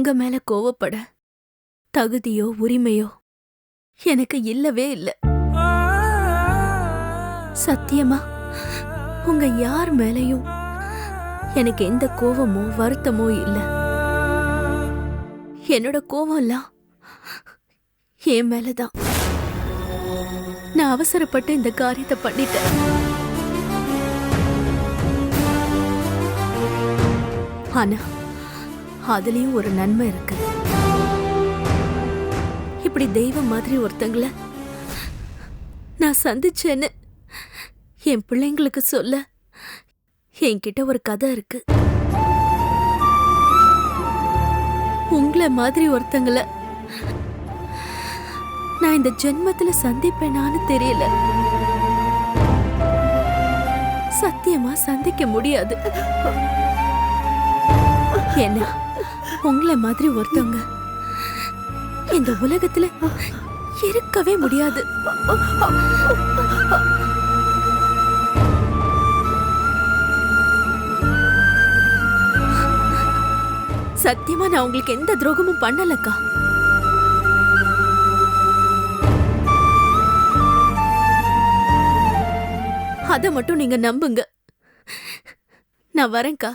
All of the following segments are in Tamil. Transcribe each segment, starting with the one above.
உங்க மேல கோவப்பட தகுதியோ உரிமையோ எனக்கு இல்லவே இல்ல. சத்தியமா? உங்க யார் மேலையும் எனக்கு எந்த கோவமோ வருத்தமோ இல்ல. என்னோட கோவம்லாம் என் மேலதான். நான் அவசரப்பட்டு இந்த காரியத்தை பண்ணிட்டேன். ஆனா அதுலயும் ஒரு நன்மை இருக்கு. இப்படி தெய்வம் மாதிரி ஒருத்தங்கள நான் சந்திச்சேன்னு என் பிள்ளைங்களுக்கு சொல்ல என்கிட்ட ஒரு கதை இருக்கு. உங்களை மாதிரி ஒருத்தங்கள நான் இந்த ஜென்மத்துல சந்திப்பேனான்னு தெரியல. சத்தியமா சந்திக்க முடியாது. ஏன்னா உங்களை மாதிரி ஒருத்தவங்க இந்த உலகத்துல இருக்கவே முடியாது. சத்தியமா நான் உங்களுக்கு எந்த துரோகமும் பண்ணலக்கா. அத மட்டும் நீங்க நம்புங்க. நான் வரேன்க்கா.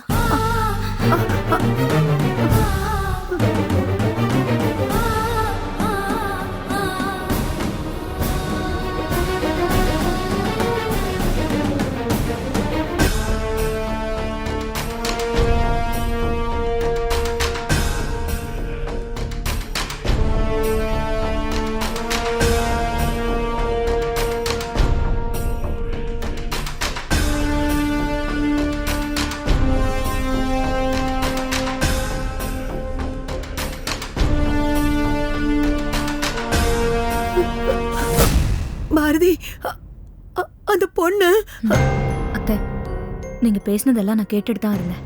பேசினதெல்லாம் நான் கேட்டுட்டு தான் இருந்தேன்.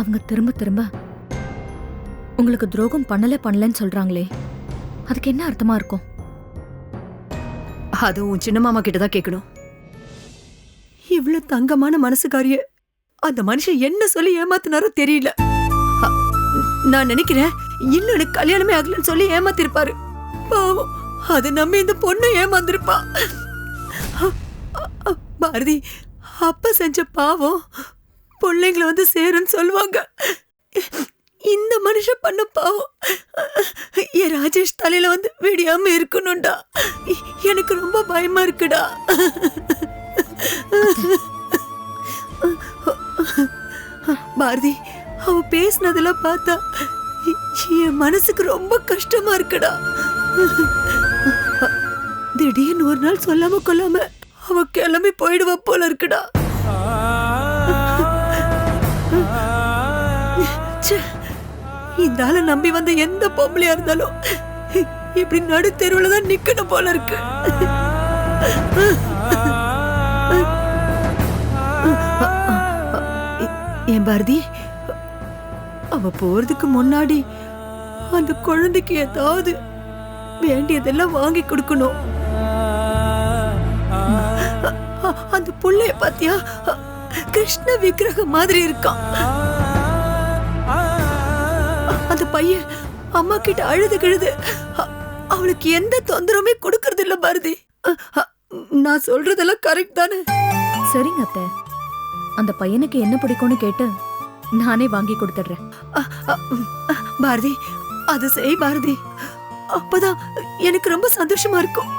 அவங்க திரும்ப திரும்ப உங்களுக்கு துரோகம் பண்ணல பண்ணலன்னு சொல்றாங்களே. அதுக்கு என்ன அர்த்தமா இருக்கும்? அது உன் சின்ன மாமா கிட்ட தான் கேட்கணும். இவ்வளவு தங்கமான மனசுக்காரிய அந்த மனுஷன் என்ன சொல்லி ஏமாத்தினாரோ தெரியல. நான் நினைக்கிறேன் இன்னும் எனக்கு கல்யாணமே ஆகலன்னு சொல்லி ஏமாத்திருப்பாரு. பாவம் அதை நம்பி இந்த பொண்ணு ஏமாந்திருப்பா. பாரதி அப்ப செஞ்ச பாவம் பிள்ளைங்களை வந்து சேருன்னு சொல்லுவாங்க. இந்த மனுஷன் பண்ண பாவம் என் ராஜேஷ் தலையில வந்து விடியாம இருக்கணும்டா. எனக்கு ரொம்ப பயமா இருக்குடா. பாரதி அவ பேசினதெல்லாம் பார்த்தா என் மனசுக்கு ரொம்ப கஷ்டமா இருக்குடா. திடீர்னு ஒரு நாள் சொல்லாம கொள்ளாம அவ கிளம்பி போயிடுவா போல இருக்குடா. ச்சே, இந்த ஆளை நம்பி வந்த எந்த பொம்பளையா இருந்தாலும் இப்படி நடு தெருவில் தான் நிக்கணும் போல இருக்கு. என் பாரதி அவ போறதுக்கு முன்னாடி அந்த குழந்தைக்கு ஏதாவது வேண்டியதெல்லாம் வாங்கி கொடுக்கணும். அந்த புள்ளைய பாத்தியா? கிருஷ்ண விக்கிரகம் மாதிரி இருக்கான். அந்த பையன் அம்மா கிட்ட அழுது கிழுது அவளுக்கு எந்த தொந்தரவுமே கொடுக்கறது இல்ல பாரதி. நான் சொல்றதெல்லாம் கரெக்ட் தானே? சரிங்க அத்தை. அந்த பையனுக்கு என்ன பிடிக்கும்னு கேட்டு நானே வாங்கி கொடுத்துடுறேன். பாரதி அது செய் பாரதி. அப்பதான் எனக்கு ரொம்ப சந்தோஷமா இருக்கும்.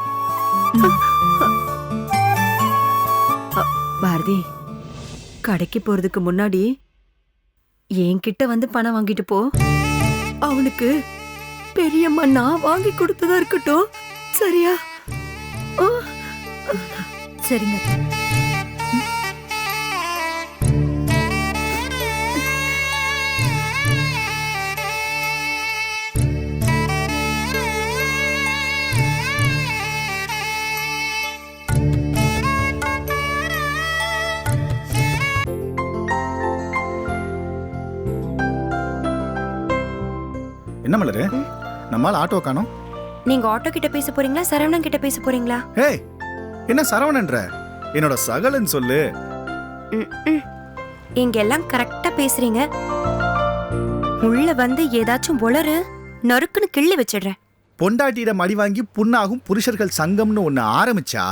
பாரதி கடைக்கு போறதுக்கு முன்னாடி என்கிட்ட வந்து பணம் வாங்கிட்டு போ. அவனுக்கு பெரியம்மா நான் வாங்கி கொடுத்ததா இருக்கட்டும். சரியா? சரிங்க. என்ன மலரு? நம்மால் ஆட்டோ காணோம். நீங்க ஆட்டோ கிட்ட பேச போறீங்களா? சரவணன் கிட்ட பேச போறீங்களா? ஏய் என்ன சரவணன்ற? என்னோட சகலன்னு சொல்லு. இங்க எல்லாம் கரெக்டா பேசுறீங்க. உள்ள வந்து ஏதாச்சும் உளறு நறுக்குன்னு கிள்ளி வச்சிடுறேன். பொண்டாட்டியிடம் அடி வாங்கி புண்ணாகும் புருஷர்கள் சங்கம்னு ஒன்று ஆரம்பிச்சா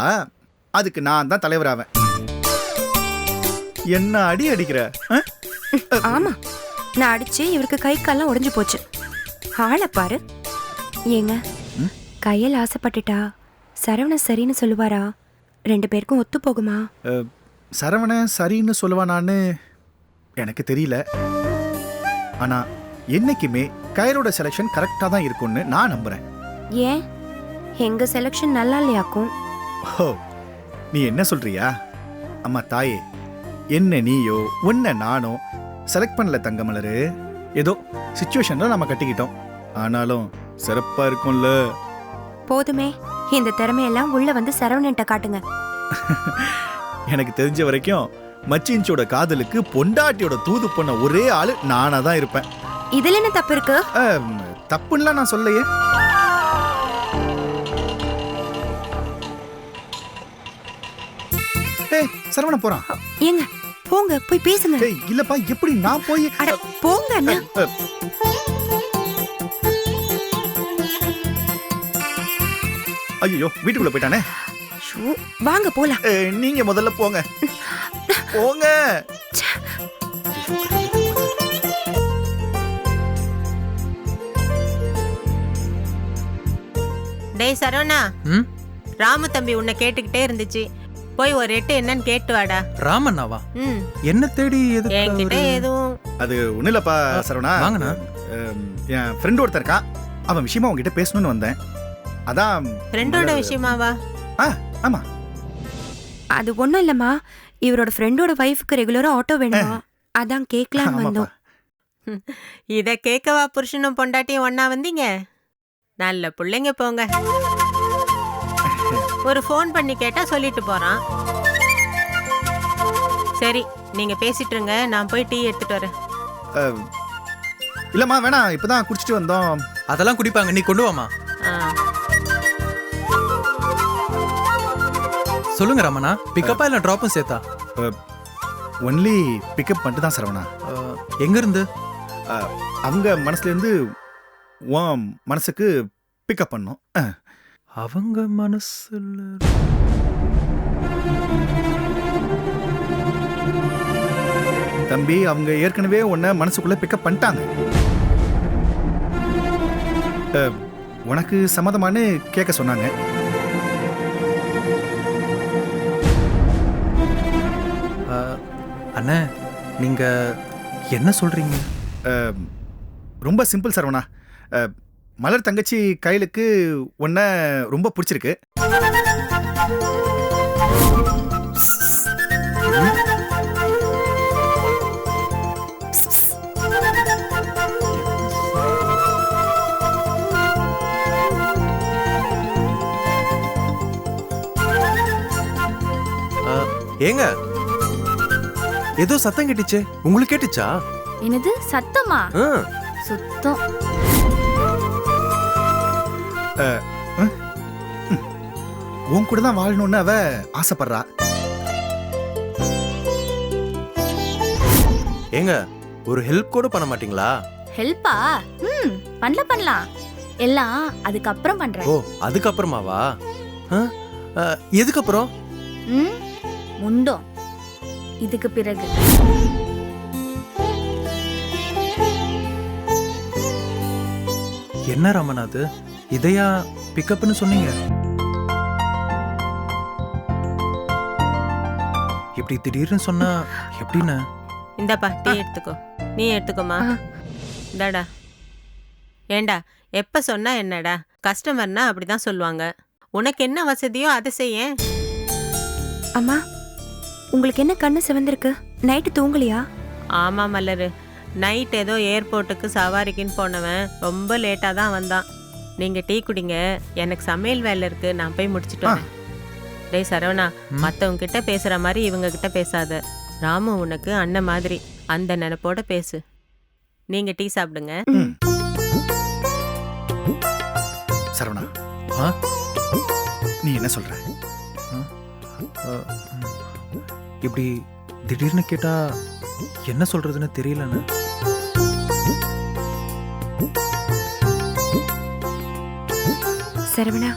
அதுக்கு நான் தான் தலைவராவேன். என்ன அடி அடிக்கிற? ஆமா. நான் அடிச்சு இவருக்கு கை கால்லாம் உடைஞ்சு போச்சு. ஆளை பாரு. ஏங்க? கையில் ஆசைப்பட்டுட்டா சரவணன் சரின்னு சொல்லுவாரா? ரெண்டு பேருக்கும் ஒத்து போகுமா? சரவணன் சரின்னு சொல்லுவானான்னு எனக்கு தெரியல. ஆனா என்னைக்குமே கயலோட செலெக்ஷன் கரெக்டாக தான் இருக்கும்னு நான் நம்புறேன். ஏன்? எங்க செலெக்ஷன் நல்லா இல்லையாக்கும்? ஓ நீ என்ன சொல்றியா? அம்மா தாயே என்ன நீயோ உன்னை நானோ செலக்ட் பண்ணல தங்கமலரு. ஏதோ சுச்சுவேஷன்ல நம்ம கட்டிக்கிட்டோம். ஆனாலும் சிறப்பா இருக்கும்ல. போதுமே. இந்த திறமையெல்லாம் உள்ள வந்து சரவணன்ட்ட காட்டுங்க. எனக்கு தெரிஞ்ச வரைக்கும் மச்சின்ச்சோட காதலுக்கு பொண்டாட்டியோட தூது பண்ண ஒரே ஆளு நானா தான் இருப்பேன். இதுல என்ன தப்பு இருக்கு? அஹ், தப்புன்னுலாம் நான் சொல்லையே ஏய் சரவண போறான். ஏங்க போங்க போய் பேசுங்க. ஏய் இல்லப்பா எப்படி நான் போய் அட போங்க அண்ணா. ஐயோ வீட்டுக்குள்ள போயிட்டானே? ஷூ, வாங்க போலாம். ஏய், நீங்க முதல்ல போங்க. போங்க. டேய் சரவணா. ம்? ராமு தம்பி உன்னை கேட்டுக்கிட்டே இருந்துச்சு. போய் ஒரு எட்டு என்னன்னு கேட்டு வாடா. ராமண்ணாவா? ம். என்ன தேடி எதுக்கு என்கிட்ட அவரு- எதுவும். அது ஒண்ணும் இல்லப்பா சரவணா. வாங்கண்ணா. என் ஃப்ரெண்ட் ஒருத்தர் இருக்கான். அவன் விஷயமா உங்ககிட்ட பேசணும்னு வந்தேன். அதான் ஃப்ரெண்டோட விஷயமாவா? ஆமா. அது ஒண்ணும் இல்லம்மா. இவரோட ஃப்ரெண்டோட ஒய்ஃப்க்கு ரெகுலரா ஆட்டோ வேணுமா? அதான் கேட்கலான்னு ஆமாப்பா. வந்தோம். இத கேட்கவா புருஷனும் பொண்டாட்டியும் ஒண்ணா வந்தீங்க? நல்ல புள்ளைங்க போங்க. ஒரு ஃபோன் பண்ணி கேட்டா சொல்லிட்டு போறான். சரி நீங்க பேசிட்டு இருங்க நான் போய் டீ எடுத்துட்டு வரேன். அஹ், இல்லம்மா வேணாம் இப்பதான் குடிச்சிட்டு வந்தோம். அதெல்லாம் குடிப்பாங்க நீ கொண்டு வாமா ஆ. சொல்லுங்க ராமண்ணா பிக்கப்பா இல்ல டிராப்பும் சேர்த்தா? ஒன்லி பிக்கப் பண்ணிட்டு தான் சரவணா. அஹ், எங்க இருந்து அவங்க மனசுல இருந்து உன் மனசுக்கு பிக்கப் பண்ணும். அஹ், அவங்க மனசுல தம்பி அவங்க ஏற்கனவே உன்னை மனசுக்குள்ள பிக்கப் பண்ணிட்டாங்க. உனக்கு சம்மதமான்னு கேட்க சொன்னாங்க. அண்ணே நீங்க என்ன சொல்றீங்க? அஹ், ரொம்ப சிம்பிள் சரவணா. அஹ், மலர் தங்கச்சி கையிலுக்கு உன்னை ரொம்ப பிடிச்சிருக்கு. ஏங்க? ஏதோ சத்தம் கேட்டுச்சே. உங்களுக்கு கேட்டுச்சா? என்னது சத்தமா? சுத்தம். உன் கூட தான் வாழணும்னு அவ ஆசைப்படுறா. ஏங்க ஒரு ஹெல்ப் கூட பண்ண மாட்டீங்களா? ஹெல்ப்பா ம் பண்ணலாம் பண்ணலாம். எல்லாம் அதுக்கப்புறம் பண்றேன். ஓ அதுக்கப்புறமாவா? எதுக்கப்புறம்? ம் முண்டோம் இதுக்கு பிறகு. என்ன ராமண்ணா அது? இதையா பிக்கப்னு சொன்னீங்க? இப்படி திடீர்னு சொன்னா எப்படின்னு? இந்தாப்பா டீ எடுத்துக்கோ. நீ எடுத்துக்கோமா. இந்தாடா. ஏண்டா எப்ப சொன்னா என்னடா? கஸ்டமர்னா அப்படிதான் சொல்லுவாங்க. உனக்கு என்ன வசதியோ அதை செய்ய. அம்மா உங்களுக்கு என்ன கண்ணு சிவந்திருக்கு? நைட்டு தூங்கலையா? ஆமா மலரு நைட் ஏதோ ஏர்போர்ட்டுக்கு சவாரிக்குன்னு போனவன். ரொம்ப லேட்டாக தான் வந்தான். நீங்க டீ குடிங்க. எனக்கு சமையல் வேலை இருக்கு. நான் போய் முடிச்சிட்டு. வரேன். டேய் சரவணா ம். மத்தவங்க கிட்ட பேசுற மாதிரி இவங்க கிட்ட பேசாத. ராமு உனக்கு அண்ணன் மாதிரி. அந்த நினைப்போட பேசு. நீங்க டீ சாப்பிடுங்க. சரவணா. ஆ? நீ என்ன சொல்ற? ம். இப்படி திடீர்னு கேட்டா என்ன சொல்றதுன்னு தெரியலண்ணே சரவணா.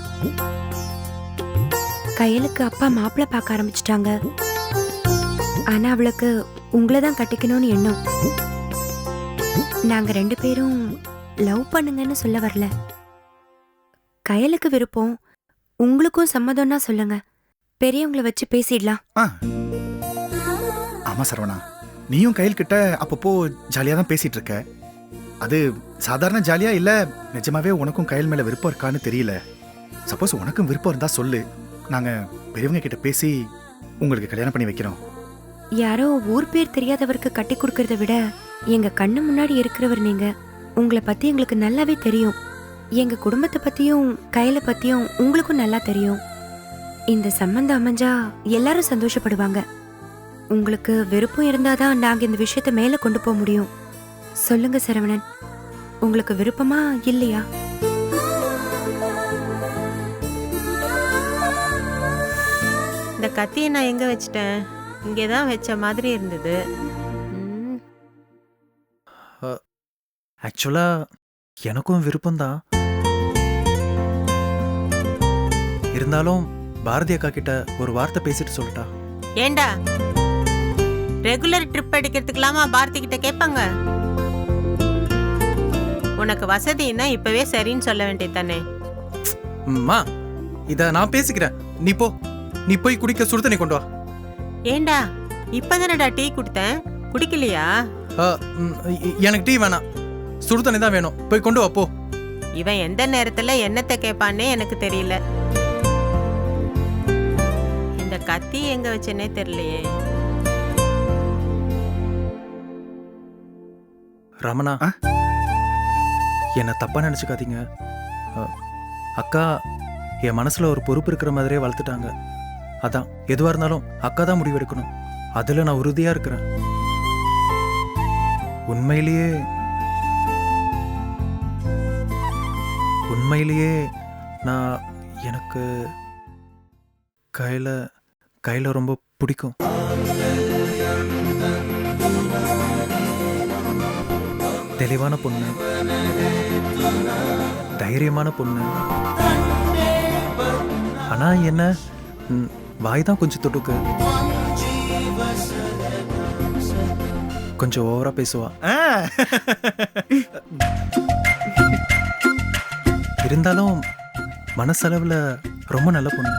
கையலுக்கு அப்பா மாப்பிள்ளை பார்க்க ஆரம்பிச்சிட்டாங்க. ஆனா அவளுக்கு உங்களை தான் கட்டிக்கணும்னு எண்ணம். நாங்க ரெண்டு பேரும் லவ் பண்ணுங்கன்னு சொல்ல வரல. கையலுக்கு விருப்பம். உங்களுக்கும் சம்மதம்னா சொல்லுங்க. பெரியவங்கள வச்சு பேசிடலாம். ஆமா சரவணா. நீயும் கையில் கிட்ட அப்பப்போ ஜாலியா தான் பேசிட்டு இருக்க. அது சாதாரண ஜாலியா இல்ல? நிஜமாவே உனக்கும் கையில் மேல விருப்பம் இருக்கான்னு தெரியல. சப்போஸ் உனக்கும் விருப்பம் இருந்தா சொல்லு. நாங்க பெரியவங்க கிட்ட பேசி உங்களுக்கு கல்யாணம் பண்ணி வைக்கிறோம். யாரோ ஊர் பேர் தெரியாதவருக்கு கட்டி கொடுக்கறத விட எங்க கண்ணு முன்னாடி இருக்கிறவர் நீங்க. உங்களை பத்தி எங்களுக்கு நல்லாவே தெரியும். எங்க குடும்பத்தை பத்தியும் கையில பத்தியும் உங்களுக்கும் நல்லா தெரியும். இந்த சம்பந்தம் அமைஞ்சா எல்லாரும் சந்தோஷப்படுவாங்க. உங்களுக்கு விருப்பம் இருந்தாதான் நாங்க இந்த விஷயத்த மேல கொண்டு போக முடியும். சொல்லுங்க சரவணன். உங்களுக்கு விருப்பமா இல்லையா? இந்த கத்தியை நான் எங்க வச்சிட்டேன்? இங்கே தான் வச்ச மாதிரி இருந்தது. ஆக்சுவலா எனக்கும் விருப்பம்தான். இருந்தாலும் பாரதி அக்கா கிட்ட ஒரு வார்த்தை பேசிட்டு சொல்லட்டா. ஏண்டா? ரெகுலர் ட்ரிப் அடிக்கிறதுக்கலாமா பாரதி கிட்ட கேட்பாங்க? உனக்கு வசதின்னா இப்பவே சரின்னு சொல்ல வேண்டியது தானே? அம்மா இத நான் பேசிக்கிறேன். நீ போ. நீ போய் குடிக்க சுடு தண்ணி கொண்டு வா. ஏண்டா இப்பதானடா டீ கொடுத்தேன்? குடிக்கலையா? எனக்கு டீ வேணாம். சுடு தண்ணி தான் வேணும். போய் கொண்டு வா போ. இவன் எந்த நேரத்துல என்னத்தை கேட்பான்னே எனக்கு தெரியல. இந்த கத்தி எங்க வச்சேனே தெரியலையே. ரமணா? என்னை தப்பாக நினச்சிக்காதீங்க. அக்கா என் மனசில் ஒரு பொறுப்பு இருக்கிற மாதிரியே வளர்த்துட்டாங்க. அதான் எதுவாக இருந்தாலும் அக்கா தான் முடிவெடுக்கணும். அதில் நான் உறுதியாக இருக்கிறேன். உண்மையிலேயே உண்மையிலேயே நான் எனக்கு கையில் கையில் ரொம்ப பிடிக்கும். தெளிவான பொண்ணு. தைரியமான பொண்ணு. ஆனா என்ன வாய் தான் கொஞ்சம் தொட்டுக்கு. கொஞ்சம் ஓவரா பேசுவா. இருந்தாலும் மனசளவுல ரொம்ப நல்ல பொண்ணு.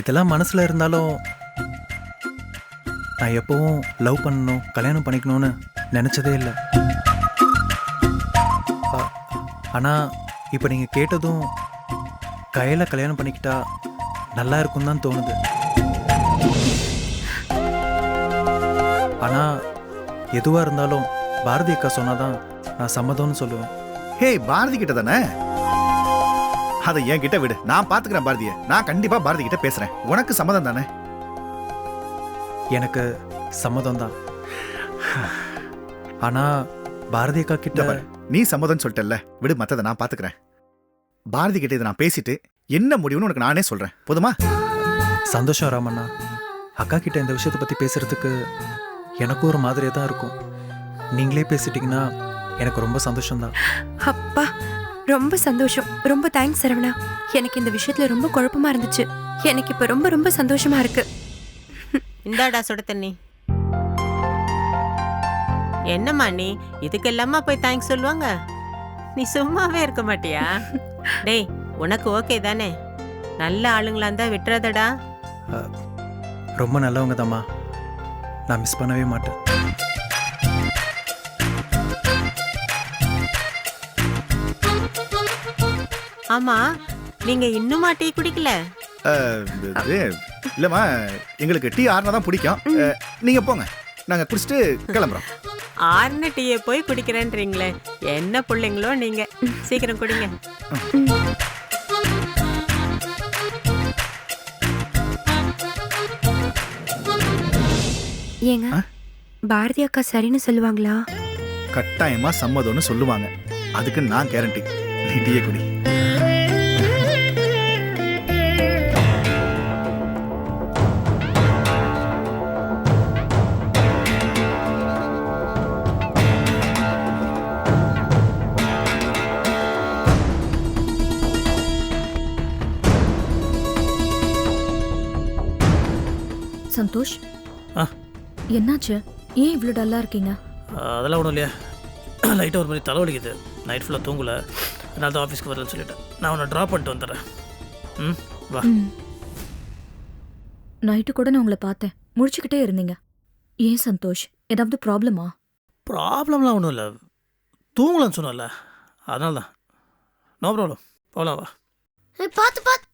இதெல்லாம் மனசுல இருந்தாலும் நான் எப்பவும் லவ் பண்ணணும் கல்யாணம் பண்ணிக்கணும்னு நினைச்சதே இல்லை. அ, ஆனா இப்போ நீங்க கேட்டதும் கையில கல்யாணம் பண்ணிக்கிட்டா நல்லா இருக்கும் தான் தோணுது. ஆனா எதுவா இருந்தாலும் பாரதி அக்கா சொன்னாதான் நான் சம்மதம்னு சொல்லுவேன். ஹே பாரதி கிட்ட தானே? அதை என் கிட்ட விடு. நான் பாத்துக்கிறேன் பாரதிய. நான் கண்டிப்பா பாரதி கிட்ட பேசுறேன். உனக்கு சம்மதம் தானே? எனக்கு சம்மதம் தான். ஆனா பாரதி அக்கா கிட்ட நீ சம்மதம் சொல்லிட்டல்ல விடு மத்ததை நான் பாத்துக்கிறேன். பாரதி கிட்ட இதை நான் பேசிட்டு என்ன முடிவுன்னு உனக்கு நானே சொல்றேன். போதுமா? சந்தோஷம் ராமண்ணா. அக்கா கிட்ட இந்த விஷயத்தை பத்தி பேசுறதுக்கு எனக்கும் ஒரு மாதிரியா தான் இருக்கும். நீங்களே பேசிட்டீங்கன்னா எனக்கு ரொம்ப சந்தோஷம்தான். அப்பா ரொம்ப சந்தோஷம். ரொம்ப தேங்க்ஸ் சரவணா. எனக்கு இந்த விஷயத்துல ரொம்ப குழப்பமா இருந்துச்சு. எனக்கு இப்ப ரொம்ப ரொம்ப சந்தோஷமா இருக்கு. இந்தாடா சுட தண்ணி என்னம்மா நீ? இதுக்கெல்லாமா போய் தேங்க்ஸ் சொல்லுவாங்க? நீ சும்மாவே இருக்க மாட்டியா? டேய் உனக்கு ஓகே தானே? நல்ல ஆளுங்களா இருந்தா விட்டுறதடா. ரொம்ப நல்லவங்க தாம்மா. நான் மிஸ் பண்ணவே மாட்டேன். ஆமா நீங்க இன்னுமா டீ குடிக்கல? இல்லம்மா எங்களுக்கு டீ ஆறுனா தான் பிடிக்கும். நீங்க போங்க. நாங்க குடிச்சிட்டு கிளம்புறோம். ஆறுன டீயை போய் குடிக்கிறேன்றீங்களே. என்ன பிள்ளைங்களோ நீங்க. சீக்கிரம் குடிங்க. ஏங்க பாரதி அக்கா சரின்னு சொல்லுவாங்களா? கட்டாயமா சம்மதம்னு சொல்லுவாங்க. அதுக்கு நான் கேரண்டி நீ டீயை குடி. என்னாச்சு? ஏன் இவ்வளோ டல்லா இருக்கீங்க? அதெல்லாம் ஒன்றும் இல்லையா. லைட்டாக ஒரு மாதிரி தலைவலிக்குது. நைட் ஃபுல்லாக தூங்கல. அதனால தான் ஆஃபீஸ்க்கு வரலன்னு சொல்லிட்டேன். நான் உன்னை ட்ராப் பண்ணிட்டு வந்துடுறேன். ம் வா. நைட்டு கூட நான் உங்களை பார்த்தேன். முழிச்சுக்கிட்டே இருந்தீங்க. ஏன் சந்தோஷ்? ஏதாவது ப்ராப்ளமா ப்ராப்ளம்லாம் ஒன்றும் இல்லை. தூங்கலன்னு சொன்னல அதனால தான். நோ ப்ராப்ளம் போகலாம் வா. பார்த்து பார்த்து.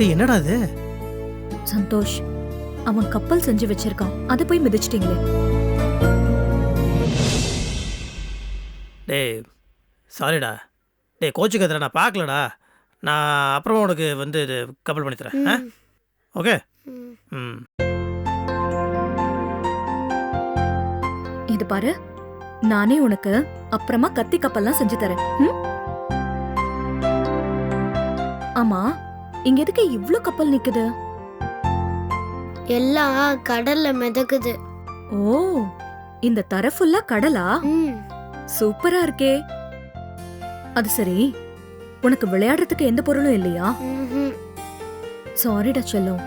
டேய் என்னடா இது? சந்தோஷ் அவன் கப்பல் செஞ்சு வச்சிருக்கான். அதை போய் மிதிச்சிட்டீங்களே. டேய் சாரிடா டேய் கோச்சுக்காதடா நான் பார்க்கலடா. நான் அப்புறமா உனக்கு வந்து இது கப்பல் பண்ணி தரேன். ஆ? ஓகே? ம். இது பாரு நானே உனக்கு அப்புறமா கத்தி கப்பல்லாம் செஞ்சு தரேன். ம்? ஆமா இங்க எதுக்கு இவ்ளோ கப்பல் நிக்குது? எல்லாம் கடல்ல மிதக்குது. ஓ இந்த தர ஃபுல்லா கடலா? ம். சூப்பரா இருக்கே. அது சரி உனக்கு விளையாடுறதுக்கு எந்த பொருளும் இல்லையா? ம்ஹும். சாரிடா செல்லம்.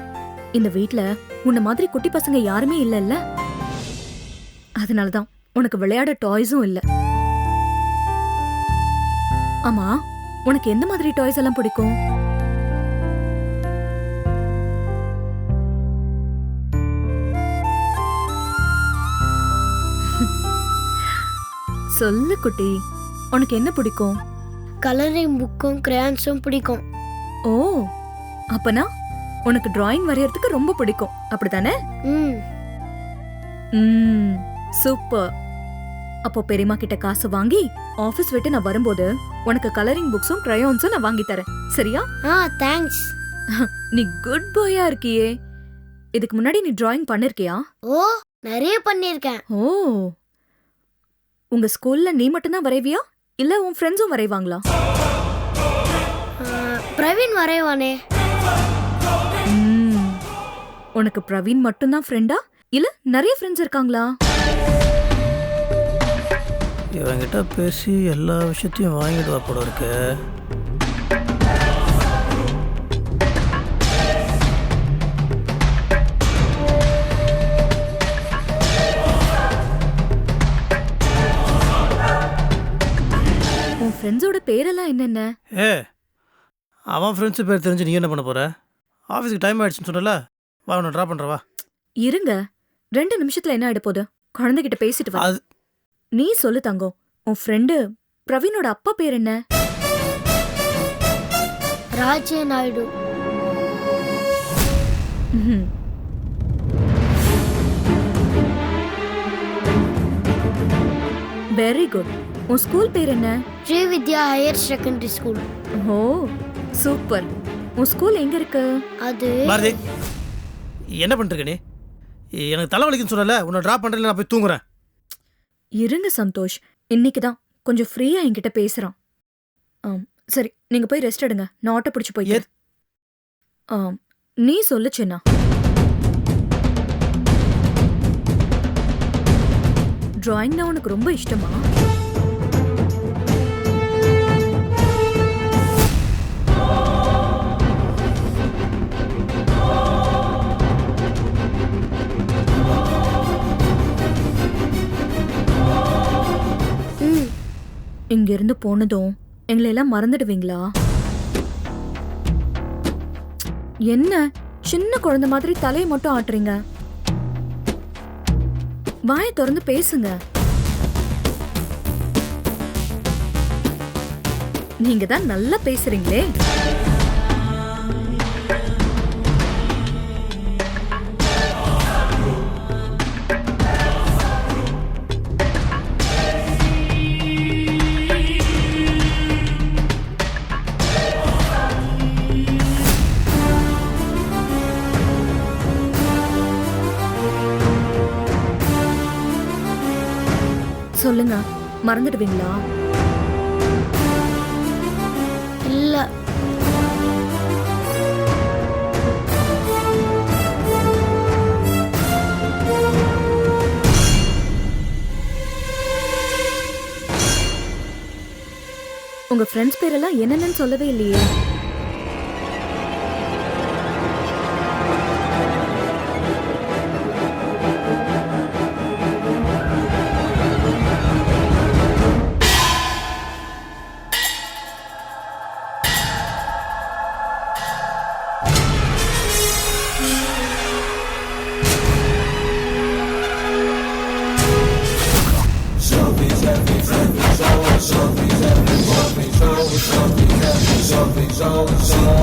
இந்த வீட்ல உன்ன மாதிரி குட்டி பசங்க யாருமே இல்லல்ல? அதனாலதான் உனக்கு விளையாட டாய்ஸும் இல்ல. ஆமா உனக்கு எந்த மாதிரி டாய்ஸ் எல்லாம் பிடிக்கும்? சொல்லு குட்டி. உனக்கு என்ன பிடிக்கும்? கலரிங் புக்கும் கிரேயான்ஸும் பிடிக்கும். ஓ அப்பனா உனக்கு டிராயிங் வரையறதுக்கு ரொம்ப பிடிக்கும். அப்படிதானே ம். ம் சூப்பர் அப்போ பெரியம்மா கிட்ட காசு வாங்கி ஆபீஸ் விட்டு நான் வரும்போது உனக்கு கலரிங் புக்ஸும் கிரையான்ஸும் நான் வாங்கி தரேன். சரியா? ஆ தேங்க்ஸ் நீ குட் பாயா இருக்கியே. இதுக்கு முன்னாடி நீ டிராயிங் பண்ணிருக்கியா? ஓ நிறைய பண்ணியிருக்கேன். ஓ உங்க ஸ்கூல்ல நீ மட்டும்தான் வரைவியா? இல்ல உன் ஃப்ரெண்ட்ஸும் வரைவாங்களா? பிரவீன் வரைவானே. ம். உனக்கு பிரவீன் மட்டும்தான் ஃப்ரெண்டா இல்ல நிறைய ஃப்ரெண்ட்ஸ் இருக்காங்களா? இவங்கிட்ட பேசி எல்லா விஷயத்தையும் வாங்கிடுவா போல இருக்கு. ஃப்ரெண்ட்ஸோட பேரெல்லாம் என்னென்ன? ஏ அவன் ஃப்ரெண்ட்ஸு பேர் தெரிஞ்சு நீ என்ன பண்ண போற? ஆஃபீஸுக்கு டைம் ஆயிடுச்சுன்னு சொன்னல? வா உன்னை ட்ராப் பண்ணுற வா. இருங்க. ரெண்டு நிமிஷத்துல என்ன ஆயிட போகுது? குழந்தைகிட்ட பேசிட்டு வா. அது நீ சொல்லு தங்கம். உன் ஃப்ரெண்டு பிரவீனோட அப்பா பேர் என்ன? ராஜே நாயுடு. வெரி குட் உன் ஸ்கூல் பேர் என்ன? Shri Vidya higher secondary school. Oh super. உன் ஸ்கூல் எங்க இருக்கு? அது பாரதி என்ன பண்ணிட்டு இருக்க நீ? எனக்கு தலைவலிக்குன்னு சொன்னல உன்னை ட்ராப் பண்ணுறேன் நான் போய் தூங்குறேன். இருங்க சந்தோஷ். இன்னைக்கு தான். கொஞ்சம் ஃப்ரீயா என்கிட்ட பேசுறான். ஆம், சரி நீங்க போய் ரெஸ்ட் எடுங்க. நான் ஆட்டோ பிடிச்சு போய் ஏத்- நீ சொல்லு சின்னா. டிராயிங்னா உனக்கு ரொம்ப இஷ்டமா? இங்க இருந்து போனதும் எங்களை எல்லாம் மறந்துடுவீங்களா? என்ன? சின்ன குழந்தை மாதிரி தலையை மட்டும் ஆட்டுறீங்க. வாயை திறந்து பேசுங்க. நீங்க தான் நல்லா பேசுறீங்களே. மறந்துடுவீங்களா? இல்ல. உங்க ஃப்ரெண்ட்ஸ் பேரெல்லாம் என்னென்னு சொல்லவே இல்லையே. பொம்மலாட்டம் எல்லாம்